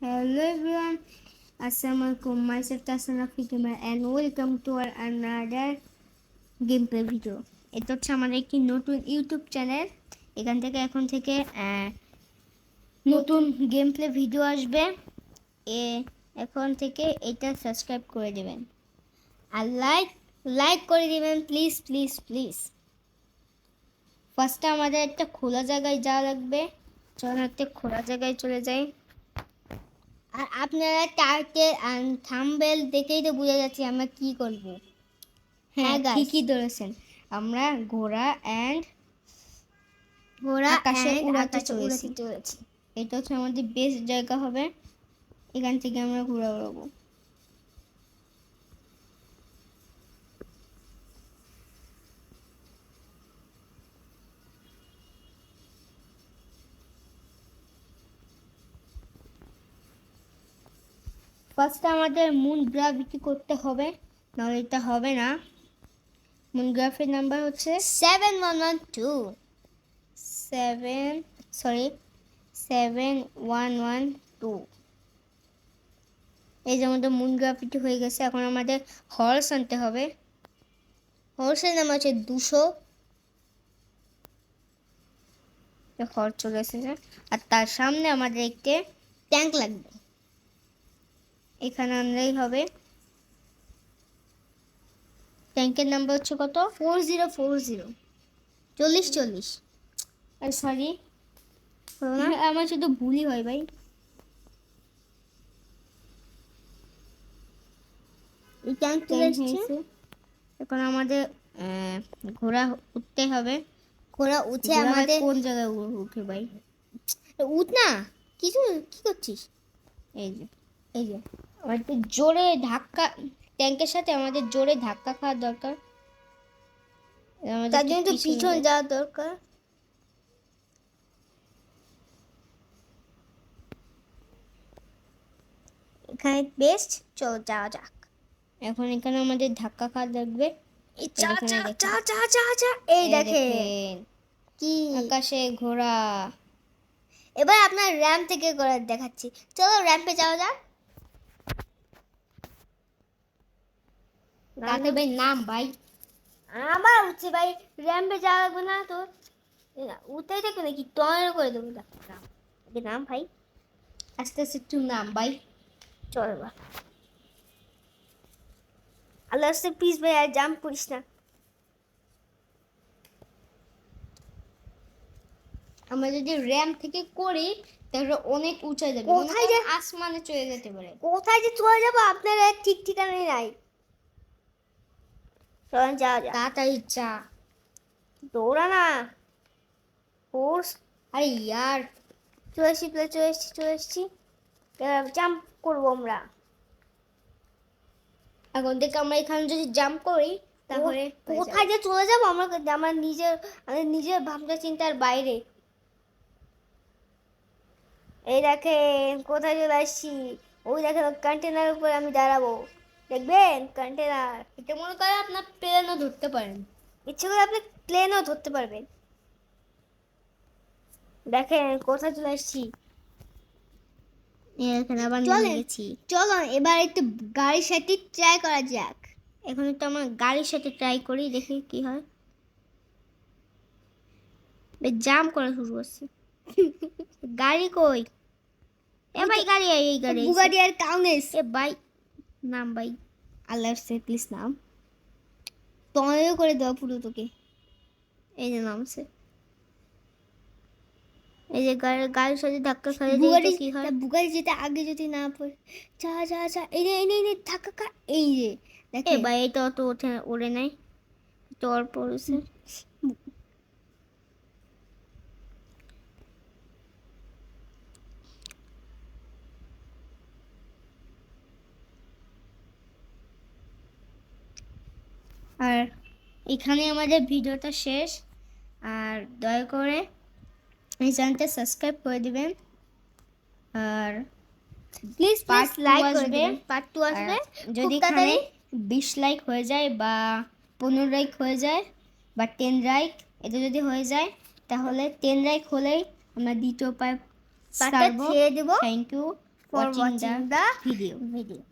Hello everyone, Assalamualaikum. Myself Tassan Rafi Gamer and welcome to our another gameplay video. এটা হচ্ছে আমাদের একটি নতুন ইউটিউব চ্যানেল এখান থেকে এখন থেকে নতুন গেম প্লে ভিডিও আসবে। এ এখন থেকে এটা সাবস্ক্রাইব করে দেবেন। আর লাইক লাইক করে দিবেন প্লিজ প্লিজ প্লিজ ফার্স্টে আমাদের একটা খোলা জায়গায় যাওয়া লাগবে। চলুন একটা খোলা জায়গায় চলে যাই। আর আপনারা টাইটেল আর থাম্বেল দেখেই তো বুঝে যাচ্ছে আমরা কি করব। হ্যাঁ guys. ঠিকই ধরেছেন। আমরা ঘোড়া অ্যান্ড ঘোড়া আকাশে উড়াতে চলেছি। উড়াতে চলেছি। এটা হচ্ছে আমাদের বেস্ট জায়গা হবে। এখান থেকে আমরা ঘোরা উড়াবো ফার্স্টে আমাদের মুন গ্রাভিটি করতে হবে নাহলে এটা হবে না। মুন গ্রাফের নাম্বার হচ্ছে seven one one two seven sorry seven one one two এই যে আমাদের মুন গ্রাফিটি হয়ে গেছে এখন আমাদের হর্স আনতে হবে। হর্সের নাম হচ্ছে দুশো। হর্স চলে এসেছে। আর তার সামনে আমাদের একটি ট্যাঙ্ক লাগবে। এখানে আনলেই হবে। ট্যাঙ্কের নাম্বার হচ্ছে কত? ফোর জিরো ফোর জিরো চল্লিশ চল্লিশ। আর সরি আমার শুধু ভুলই হয় ভাই। এই ট্যাঙ্ক হয়েছে। এখন আমাদের ঘোড়া উঠতে হবে। ঘোড়া উঠে আমাদের কোন জায়গায় উঠে ভাই? উঠ না কিছু কি করছিস? এই যে। এই যে। আমাদের জোরে ধাক্কা ট্যাঙ্কের সাথে আমাদের জোরে ধাক্কা খাওয়ার দরকার। তার জন্য তো পিছন যাওয়া দরকার। এখানে বেস্ট চলো যাওয়া যাক। এখন এখানে আমাদের ধাক্কা খাওয়া লাগবে। এই দেখেন, কি? আকাশে ঘোড়া। এবার আপনার র্যাম্প থেকে করে দেখাচ্ছি। চলো র্যাম্পে যাওয়া যাক। তাতে ভাই নাম ভাই। আমার উঠছে ভাই র্যাম্পে যাওয়া লাগবে না তো। এ না, থাকবে নাকি? টয়ের করে দেবো নাম আগে নাম ভাই। আস্তে আস্তে একটু নাম ভাই। চল এবার আল্লাহ আস্তে প্লিজ ভাই আর জাম্প করিস না। আমরা যদি র্যাম থেকে করি তাহলে অনেক উঁচায় যাবে। কোথায় যা- আসমানে চলে যেতে পারে। কোথায় যে চলে যাব আপনার ঠিক ঠিকানাই নাই। চলেন যাক তাড়াতাড়ি চা দৌড়া না ফোর্স আরে ইয়ার চলে এসছি চলে এসছি চলে এসছি জাম্প করব আমরা এখন থেকে আমরা এখানে যদি জাম্প করি তাহলে কোথায় যে চলে যাব আমরা আমার নিজের আমাদের নিজের ভাবনা চিন্তার বাইরে এই দেখেন কোথায় চলে আসছি ওই দেখেন কন্টেনারের উপরে আমি দাঁড়াবো দেখবেন কন্টেনার এটা মনে করে আপনার প্লেনও ধরতে পারেন। ইচ্ছে করে আপনি প্লেনও ধরতে পারবেন। দেখেন কোথায় চলে আসছি? এখানে আবার চলেন। চলো এবার একটু গাড়ির সাথে ট্রাই করা যাক। এখন একটু আমার গাড়ির সাথে ট্রাই করি দেখি কি হয়। জাম করা শুরু করছে। গাড়ি কই? এ ভাই গাড়ি এই গাড়ি। বুগাডি আর কাউনেস এ ভাই নাম ভাই আল্লাহ সে প্লিজ নাম। টমেটো করে দেওয়া পুরো তোকে। এই যে নামছে এই যে গাড়ি গাড়ির সাথে ধাক্কা খাই বুগাডি কি হয়? বুগাডি যেতে আগে যদি না পড়ে। যা যা যা এই নে এই নে এই নে ধাক্কা খা এই যে। দেখে। ভাই এটা অত ওঠে ওড়ে নাই। একটু অল্প আর এখানে আমাদের ভিডিওটা শেষ আর দয়া করে এই চ্যানেলটা সাবস্ক্রাইব করে দিবেন আর প্লিজ প্লিজ লাইক করে আসবে। পার্ট টু আসবে যদি এখানে। বিশ লাইক হয়ে যায় বা পনেরো লাইক হয়ে যায় বা টেন লাইক এটা যদি হয়ে যায় তাহলে টেন লাইক হলেই আমরা দ্বিতীয় পার্ট দেবো thank you watching watching the video video.